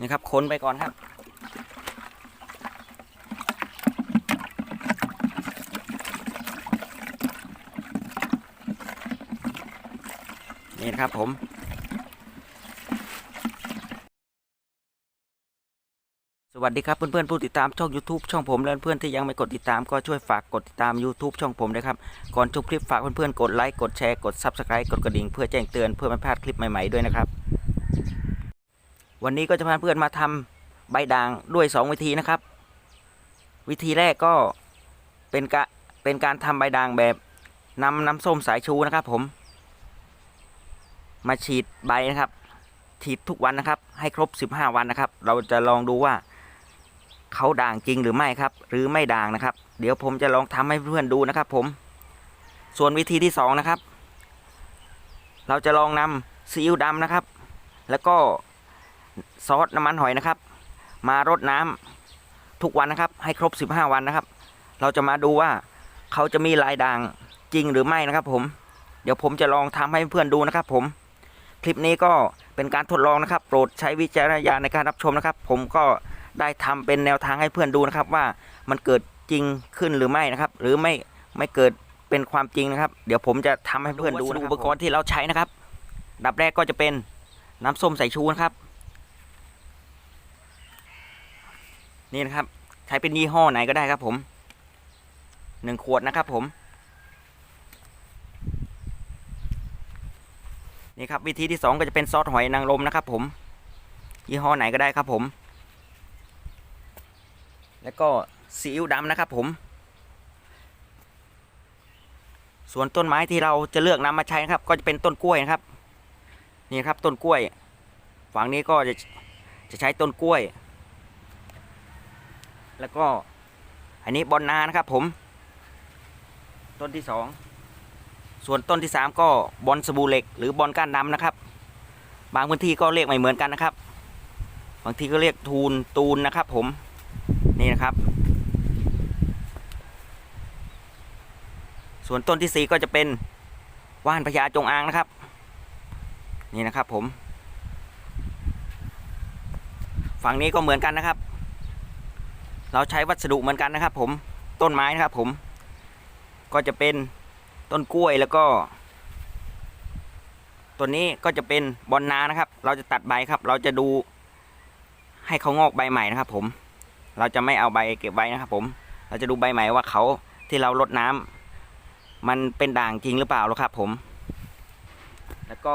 นี่ครับค้นไปก่อนครับ นี่นะครับผมสวัสดีครับเพื่อนๆผู้ติดตามช่อง YouTube ช่องผมและเพื่อนที่ยังไม่กดติดตามก็ช่วยฝากกดติดตาม YouTube ช่องผมด้วยครับก่อนจบคลิปฝากเพื่อนๆกดไลค์กดแชร์กด Subscribe กดกระดิ่งเพื่อแจ้งเตือนเพื่อไม่พลาดคลิปใหม่ๆด้วยนะครับ วันนี้ก็จะพาเพื่อนมาทำใบด่างด้วย 2 วิธีนะครับ วิธีแรกก็เป็นกะเป็นการทำใบด่างแบบนำน้ำส้มสายชูนะครับ ผม มาฉีดใบนะครับ ฉีดทุกวันนะครับ ให้ครบ 15 วันนะครับ เราจะลองดูว่าเขาด่างจริงหรือไม่ครับ หรือไม่ด่างนะครับ เดี๋ยวผมจะลองทำให้เพื่อนดูนะครับ ผม ส่วนวิธีที่สองนะครับ เราจะลองนำซีอิ๊วดำนะครับ แล้วก็ ซอสน้ำมันหอยนะครับ มารดน้ำทุกวันนะครับ ให้ครบ 15 วันนะครับ เราจะมาดูว่าเขาจะมีลายด่างจริงหรือไม่นะครับ ผม เดี๋ยวผมจะลองทำให้เพื่อนดูนะครับ ผม คลิปนี้ก็เป็นการทดลองนะครับ โปรดใช้วิจารณญาณในการรับชมนะครับ ผมก็ได้ทำเป็นแนวทางให้เพื่อนดูนะครับ ว่ามันเกิดจริงขึ้นหรือไม่นะครับ หรือไม่ไม่เกิดเป็นความจริงนะครับ เดี๋ยวผมจะทำให้เพื่อนดูอุปกรณ์ที่เราใช้นะครับ ดับแรกก็จะเป็นน้ำส้มสายชูนะครับ นี่นะครับ ใช้เป็นยี่ห้อไหนก็ได้ครับผมหนึ่งขวดนะครับผม นี่ครับวิธีที่สองก็จะเป็นซอสหอยนางรมนะครับ ผม ยี่ห้อไหนก็ได้ครับผม แล้วก็ซีอิ๊วดำนะครับผม ส่วนต้นไม้ที่เราจะเลือกนำมาใช้นะครับ ก็จะเป็นต้นกล้วยนะครับ นี่ครับต้นกล้วย ฝั่งนี้ก็จะจะใช้ต้นกล้วย แล้วก็อันนี้บอนนานะครับผม ต้นที่สองส่วนต้นที่สามก็บอลสบู่เหล็ก หรือบอลก้านดำนะครับ บางพื้นที่ก็เรียกไม่เหมือนกันนะครับ บางทีก็เรียกทูนตูนนะครับ ผมนี่นะครับ ส่วนต้นที่สี่ก็จะเป็นว่านพญาจงอางนะครับ นี่นะครับผม ฝั่งนี้ก็เหมือนกันนะครับ เราใช้วัสดุเหมือนกันนะครับ ผมต้นไม้นะครับ ผม ก็จะเป็นต้นกล้วยแล้วก็ ตัวนี้ก็จะเป็นบอนนานะครับ เราจะตัดใบครับ เราจะดูให้เขางอกใบใหม่นะครับ ผม เราจะไม่เอาใบเก็บไว้นะครับ ผม เราจะดูใบใหม่ว่าเขาที่เราลดน้ำมันเป็นด่างจริงหรือเปล่าหรอครับ ผม แล้วก็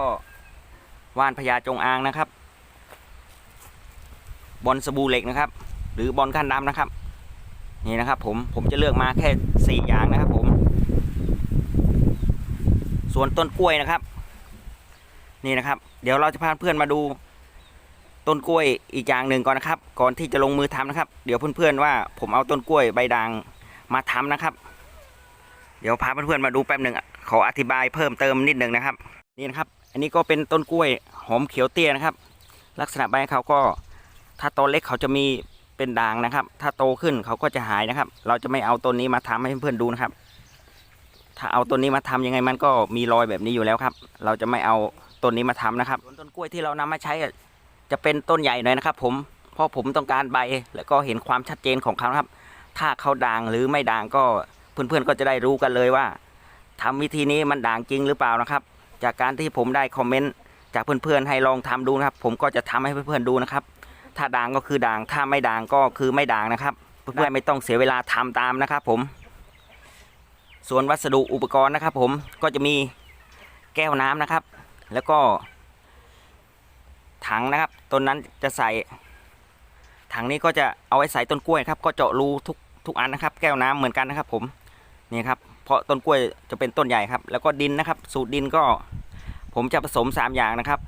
ว่านพญาจงอางนะครับ บอลสบู่เหล็กนะครับ หรือบอลขั้นดำนะครับ นี่นะครับผมผมจะเลือกมาแค่สี่อย่างนะครับ ผม ส่วนต้นกล้วยนะครับ นี่นะครับ เดี๋ยวเราจะพาเพื่อนมาดู ต้นกล้วยอีกอย่างหนึ่งก่อนนะครับ ก่อนที่จะลงมือทำนะครับ เดี๋ยวเพื่อนๆว่า ผมเอาต้นกล้วยใบด่างมาทำนะครับ เดี๋ยวพาเพื่อนๆมาดูแป๊บหนึ่งขออธิบายเพิ่มเติมนิดหนึ่งนะครับ นี่นะครับ อันนี้ก็เป็นต้นกล้วยหอมเขียวเตี้ยนะครับ ลักษณะใบเขาก็ถ้าโตเล็กเขาจะมี เป็นด่างนะครับ ถ้าโตขึ้นเขาก็จะหายนะครับ เราจะไม่เอาต้นนี้มาทำให้เพื่อนๆดูนะครับ ถ้าเอาต้นนี้มาทำยังไงมันก็มีรอยแบบนี้อยู่แล้วครับ เราจะไม่เอาต้นนี้มาทำนะครับต้นกล้วยที่เรานำมาใช้จะเป็นต้นใหญ่หน่อยนะครับ ผมเพราะผมต้องการใบแล้วก็เห็นความชัดเจนของเขาครับ ถ้าเขาด่างหรือไม่ด่างก็เพื่อนๆก็จะได้รู้กันเลยว่าทำวิธีนี้มันด่างจริงหรือเปล่านะครับ จากการที่ผมได้คอมเมนต์จากเพื่อนๆให้ลองทำดูนะครับ ผมก็จะทำให้เพื่อนๆดูนะครับ ถ้าด่างก็คือด่าง ถ้าไม่ด่างก็คือไม่ด่างนะครับ เพื่อนๆไม่ต้องเสียเวลาทำตามนะครับผม ส่วนวัสดุอุปกรณ์นะครับ ผมก็จะมีแก้วน้ำนะครับ แล้วก็ ถังนะครับ ต้นนั้นจะใส่ ถังนี้ก็จะเอาไว้ใส่ต้นกล้วยครับ ก็เจาะรูทุกทุกอันนะครับ แก้วน้ำเหมือนกันนะครับ ผมนี่ครับ เพราะต้นกล้วยจะเป็นต้นใหญ่ครับ แล้วก็ดินนะครับ สูตรดินก็ ผมจะผสมสามอย่างนะครับ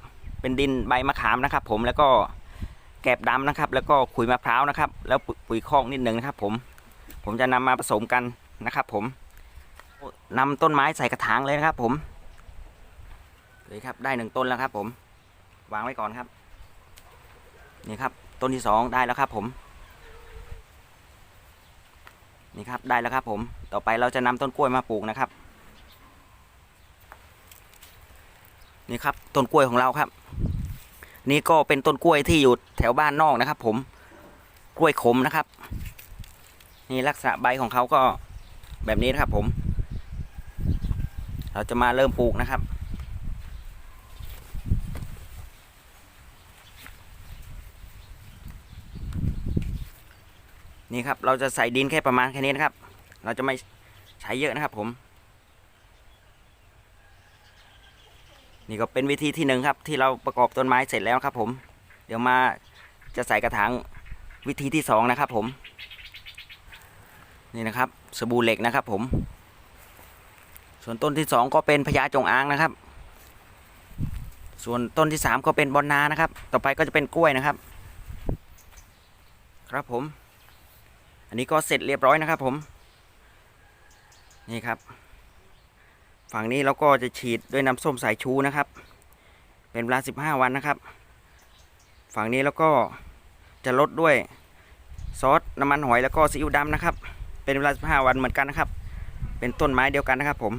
เป็นดินใบมะขามนะครับ ผมแล้วก็ แกบดำนะครับ แล้วก็ขุยมะพร้าวนะครับ แล้วปุ๋ยคอกนิดหนึ่งนะครับ ผม ผมจะนำมาผสมกันนะครับ ผมนำต้นไม้ใส่กระถางเลยนะครับ ผมเลยครับได้หนึ่งต้นแล้วครับ ผม วางไว้ก่อนครับ นี่ครับ ต้นที่สองได้แล้วครับ ผม นี่ครับได้แล้วครับ ผม ต่อไปเราจะนำต้นกล้วยมาปลูกนะครับ นี่ครับต้นกล้วยของเราครับ นี่ก็เป็นต้นกล้วยที่อยู่แถวบ้านนอกนะครับ ผมกล้วยขมนะครับ นี่ลักษณะใบของเขาก็แบบนี้นะครับ ผม เราจะมาเริ่มปลูกนะครับนี่ครับเราจะใส่ดินแค่ประมาณแค่นี้นะครับ เราจะไม่ใช้เยอะนะครับผม นี่ก็เป็นวิธีที่หนึ่งครับ ที่เราประกอบต้นไม้เสร็จแล้วครับ ผม เดี๋ยวมาจะใส่กระถางวิธีที่สองนะครับ ผม นี่นะครับสบู่เหล็กนะครับ ผม ส่วนต้นที่สองก็เป็นพญาจงอางนะครับ ส่วนต้นที่สามก็เป็นบอนนานะครับ ต่อไปก็จะเป็นกล้วยนะครับ ครับผม อันนี้ก็เสร็จเรียบร้อยนะครับ ผม นี่ครับ ฝั่งนี้เราก็จะฉีดด้วยน้ำส้มสายชูนะครับ เป็นเวลา 15 วันนะครับ ฝั่งนี้แล้วก็จะลดด้วยซอสน้ำมันหอยแล้วก็ซีอิ๊วดำนะครับ เป็นเวลา 15 วันเหมือนกันนะครับ เป็นต้นไม้เดียวกันนะครับ ผม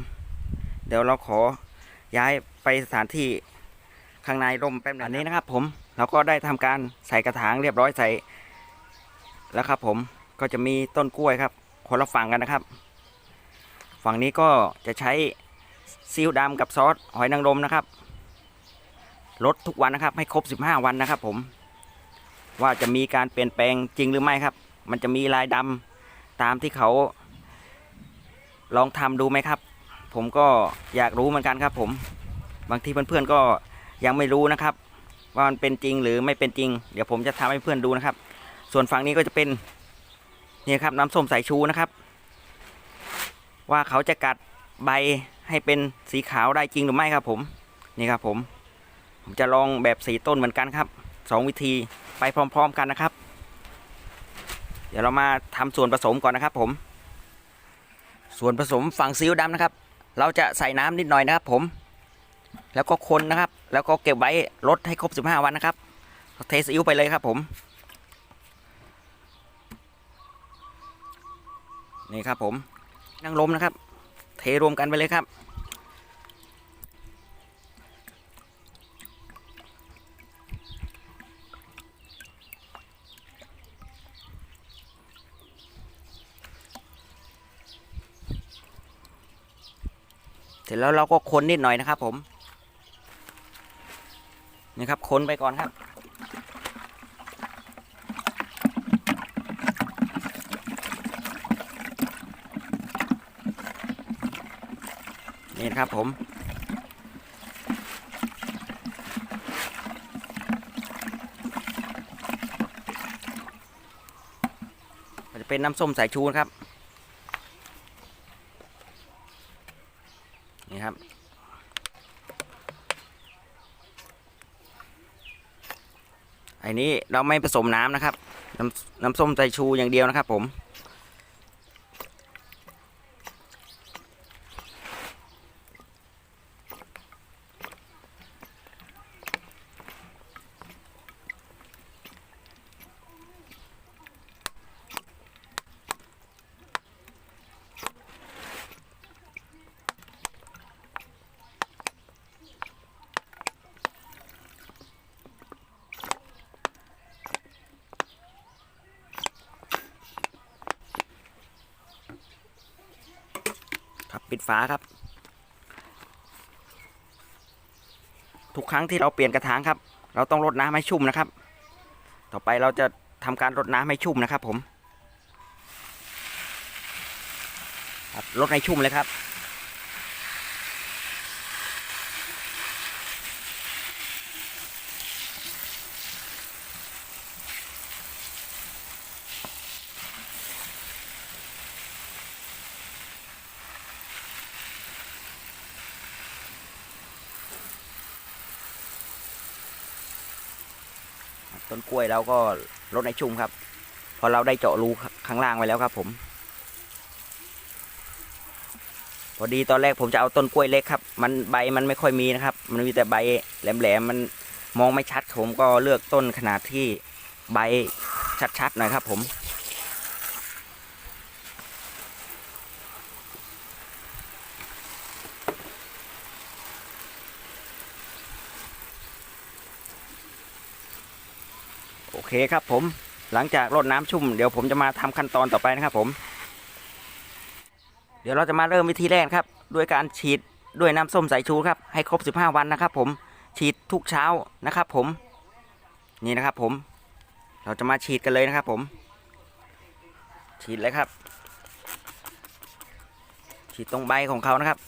เดี๋ยวเราขอย้ายไปสถานที่ข้างในร่มแป๊บหนึงอันนี้นะครับ ผมเราก็ได้ทำการใส่กระถางเรียบร้อยใส่แล้วครับ ผมก็จะมีต้นกล้วยครับคนละฝั่งกันนะครับ ฝั่งนี้ก็จะใช้ ซีอิ๊วดำกับซอสหอยนางรมนะครับลดทุกวันนะครับ ให้ครบ 15 วันนะครับ ผม ว่าจะมีการเปลี่ยนแปลงจริงหรือไม่ครับ มันจะมีลายดำตามที่เขาลองทำดูไหมครับ ผมก็อยากรู้เหมือนกันครับ ผม บางทีเพื่อนๆก็ยังไม่รู้นะครับ ว่ามันเป็นจริงหรือไม่เป็นจริง เดี๋ยวผมจะทำให้เพื่อนดูนะครับ ส่วนฝั่งนี้ก็จะเป็นนี่ครับน้ำส้มสายชูนะครับ ว่าเขาจะกัดใบ ให้เป็นสีขาวได้จริงหรือไม่ครับผมนี่ครับผมผมจะลองแบบสีต้นเหมือนกันครับสองวิธีไปพร้อม ๆ กันนะครับ เดี๋ยวเรามาทำส่วนผสมก่อนนะครับ ผม ส่วนผสมฝั่งซีอิ๊วดำนะครับ เราจะใส่น้ำนิดหน่อยนะครับ ผม แล้วก็คนนะครับ แล้วก็เก็บไว้ลดให้ครบ 15 วันนะครับเทซีอิ๊วไปเลยครับ ผมนี่ครับผมนั่งลมนะครับ ทรวมกันไปเลยครับ เสร็จแล้วเราก็คนนิดหน่อยนะครับผม นี่ครับคนไปก่อนครับ นะครับผม จะเป็นน้ำส้มสายชูนะครับ นี่ครับไอ้นี้เราไม่ผสมน้ำนะครับ น้ำน้ำส้มสายชูอย่างเดียวนะครับผม ปิดฝาครับ ทุกครั้งที่เราเปลี่ยนกระถางครับ เราต้องรดน้ำให้ชุ่มนะครับ ต่อไปเราจะทำการรดน้ำให้ชุ่มนะครับ ผมรดให้ชุ่มเลยครับ ต้นกล้วยเราก็ลดในชุ่มครับ พอเราได้เจาะรูข้างล่างไว้แล้วครับ ผม พอดีตอนแรกผมจะเอาต้นกล้วยเล็กครับ มันใบมันไม่ค่อยมีนะครับ มันมีแต่ใบแหลมๆมันมองไม่ชัดผมก็เลือกต้นขนาดที่ใบชัดๆหน่อยครับ ผม โอเคครับผมหลังจากรดน้ำชุ่มเดี๋ยวผมจะมาทำขั้นตอนต่อไปนะครับผม เดี๋ยวเราจะมาเริ่มวิธีแรกครับ ด้วยการฉีดด้วยน้ำส้มสายชูครับให้ครบ 15 วันนะครับ ผมฉีดทุกเช้านะครับ ผมนี่นะครับ ผม เราจะมาฉีดกันเลยนะครับ ผม ฉีดเลยครับ ฉีดตรงใบของเขานะครับ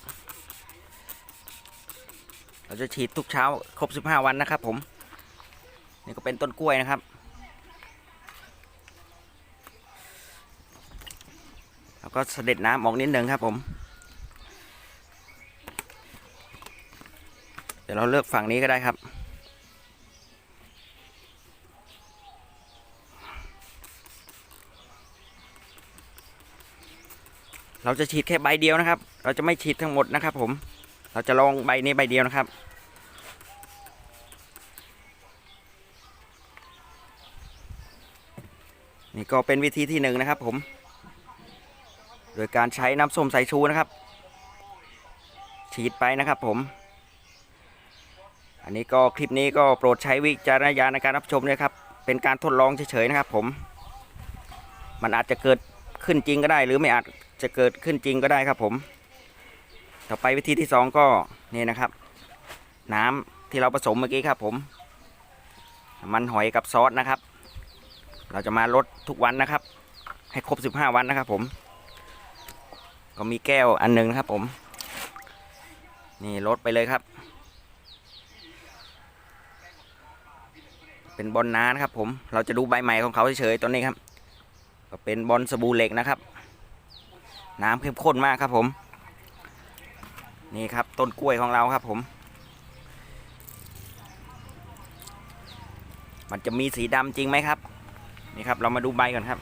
เราจะฉีดทุกเช้าครบ 15 วันนะครับ ผม นี่ก็เป็นต้นกล้วยนะครับ แล้ว ก็เสด็จน้ำออกนิดหนึ่งครับผม เดี๋ยวเราเลือกฝั่งนี้ก็ได้ครับเราจะฉีดแค่ใบเดียวนะครับ เราจะไม่ฉีดทั้งหมดนะครับ ผม เราจะลองใบนี้ใบเดียวนะครับ นี่ก็เป็นวิธีที่หนึ่งนะครับผม โดยการใช้น้ำส้มสายชูนะครับ ฉีดไปนะครับผม อันนี้ก็คลิปนี้ก็โปรดใช้วิจารณญาณในการรับชมด้วยครับ เป็นการทดลองเฉยๆนะครับ ผม มันอาจจะเกิดขึ้นจริงก็ได้ หรือไม่อาจจะเกิดขึ้นจริงก็ได้ครับผม ต่อไปวิธีที่สองก็นี่นะครับ น้ำที่เราผสมเมื่อกี้ครับผม มันหอยกับซอสนะครับ เราจะมาลดทุกวันนะครับ ให้ครบ 15 วันนะครับผม ก็มีแก้วอันหนึ่งนะครับผม นี่ลดไปเลยครับ เป็นบอลน้านะครับผม เราจะดูใบใหม่ของเขาเฉยๆตัวนี้ครับ ก็เป็นบอลสบู่เหล็กนะครับ น้ำเข้มข้นมากครับผม นี่ครับต้นกล้วยของเราครับผม มันจะมีสีดำจริงไหมครับ นี่ครับเรามาดูใบก่อนครับ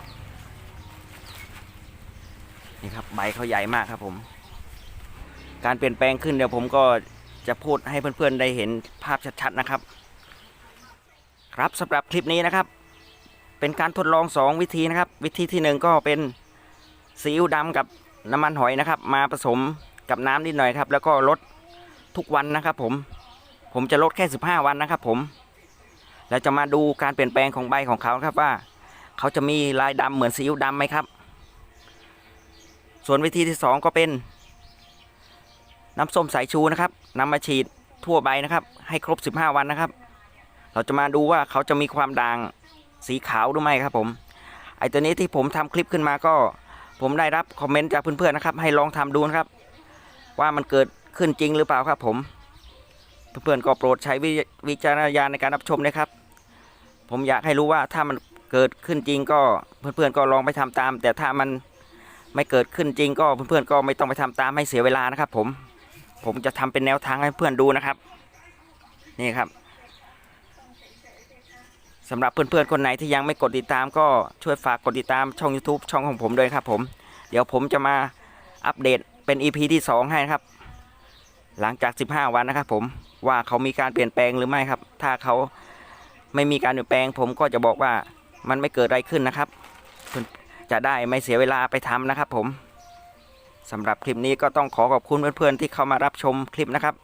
นี่ครับใบเขาใหญ่มากครับผม การเปลี่ยนแปลงขึ้นเดี๋ยวผมก็จะพูดให้เพื่อนๆได้เห็นภาพชัดๆนะครับ ครับสำหรับคลิปนี้นะครับ เป็นการทดลอง 2 วิธีนะครับ วิธีที่ 1 ก็เป็นซีอิ๊วดำกับน้ำมันหอยนะครับ มาผสมกับน้ำนิดหน่อยครับ แล้วก็ลดทุกวันนะครับ ผมผมจะลดแค่ 15 วันนะครับ ผมแล้วจะมาดูการเปลี่ยนแปลงของใบของเขาครับว่า เขาจะมีลายดำเหมือนซีอิ๊วดำไหมครับ ส่วนวิธีที่ 2 ก็เป็น น้ำส้มสายชูนะครับนำมาฉีดทั่วใบนะครับ ให้ครบ 15 วันนะครับ เราจะมาดูว่าเขาจะมีความด่างสีขาวหรือไม่ครับผมไอตัวนี้ที่ผมทำคลิปขึ้นมาก็ ผมได้รับคอมเมนต์จากเพื่อนๆนะครับ ให้ลองทำดูนะครับ ว่ามันเกิดขึ้นจริงหรือเปล่าครับ ผม เพื่อนๆก็โปรดใช้วิวิจารณญาณในการรับชมนะครับ ผมอยากให้รู้ว่าถ้ามันเกิดขึ้นจริงก็เพื่อนๆก็ลองไปทำตาม แต่ถ้ามัน ไม่เกิดขึ้นจริงก็เพื่อนๆก็ไม่ต้องไปทำตามให้เสียเวลานะครับ ผมผมจะทำเป็นแนวทางให้เพื่อนดูนะครับ นี่ครับสำหรับเพื่อนๆคนไหนที่ยังไม่กดติดตามก็ช่วยฝากกดติดตามช่อง YouTube ช่องของผมด้วยครับผม เดี๋ยวผมจะมาอัปเดตเป็น EP ที่ 2 ให้นะครับ หลังจาก 15 วันนะครับ ผมว่าเขามีการเปลี่ยนแปลงหรือไม่ครับ ถ้าเขาไม่มีการเปลี่ยนแปลง ผมก็จะบอกว่ามันไม่เกิดอะไรขึ้นนะครับ จะได้ไม่เสียเวลาไปทำนะครับผมสำหรับคลิปนี้ก็ต้องขอขอบคุณเพื่อนๆที่เข้ามารับชมคลิปนะครับ